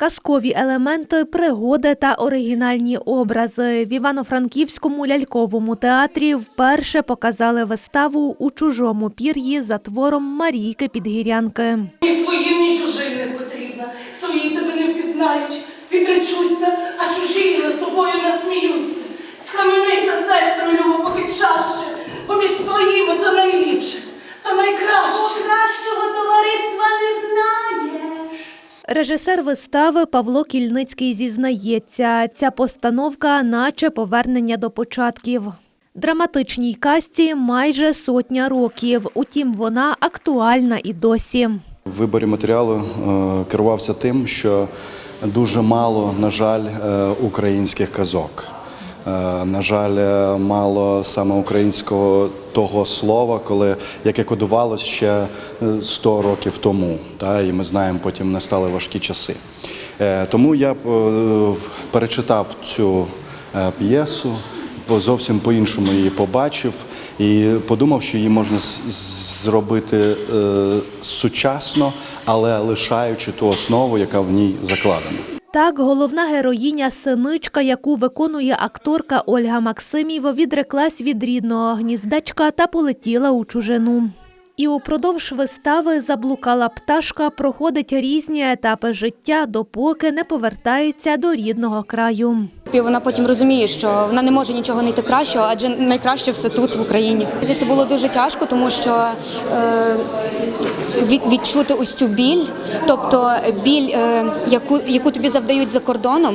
Казкові елементи, пригоди та оригінальні образи в Івано-Франківському ляльковому театрі вперше показали виставу у чужому пір'ї за твором Марійки Підгірянки. Ні своїм, ні чужим не потрібна. Свої тебе не впізнають, відречуться, а чужі над тобою насміються. Схаменися, сестро, любо, поки чаще, бо між своїми то найліпше, Режисер вистави Павло Кільницький зізнається, ця постановка наче повернення до початків. Драматичній касті майже сотня років, утім вона актуальна і досі. В виборі матеріалу е, керувався тим, що дуже мало, на жаль, е, українських казок. Е, На жаль, е, мало саме українського того слова, коли яке кодувалось ще е, 100 років тому. Та, і ми знаємо, потім настали важкі часи. Е, Тому я е, перечитав цю е, п'єсу, зовсім по-іншому її побачив і подумав, що її можна зробити е, сучасно, але лишаючи ту основу, яка в ній закладена. Так, головна героїня синичка, яку виконує акторка Ольга Максимів, відреклась від рідного гніздечка та полетіла у чужину. І упродовж вистави заблукала пташка проходить різні етапи життя, допоки не повертається до рідного краю. Вона потім розуміє, що вона не може нічого знайти кращого, адже найкраще все тут, в Україні. Це було дуже тяжко, тому що е, від, відчути ось цю біль, тобто біль, е, яку, яку тобі завдають за кордоном.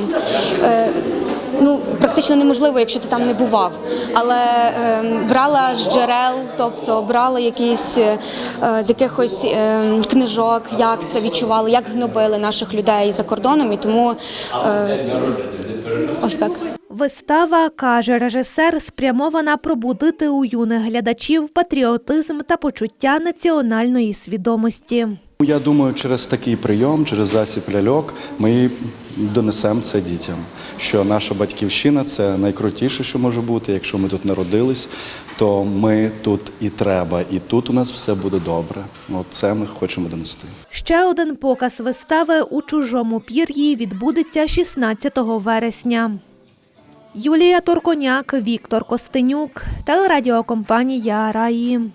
Ну, практично неможливо, якщо ти там не бував. Але е, брала з джерел, тобто брала якісь е, з якихось е, книжок, як це відчували, як гнобили наших людей за кордоном, і тому е, ось так. Вистава, каже режисер, спрямована пробудити у юних глядачів патріотизм та почуття національної свідомості. Я думаю, через такий прийом, через засіб ляльок, ми донесемо це дітям. Що наша батьківщина це найкрутіше, що може бути. Якщо ми тут народились, то ми тут і треба, і тут у нас все буде добре. От це ми хочемо донести. Ще один показ вистави у чужому пір'ї відбудеться 16 вересня. Юлія Торконяк, Віктор Костенюк, телерадіокомпанія Раї.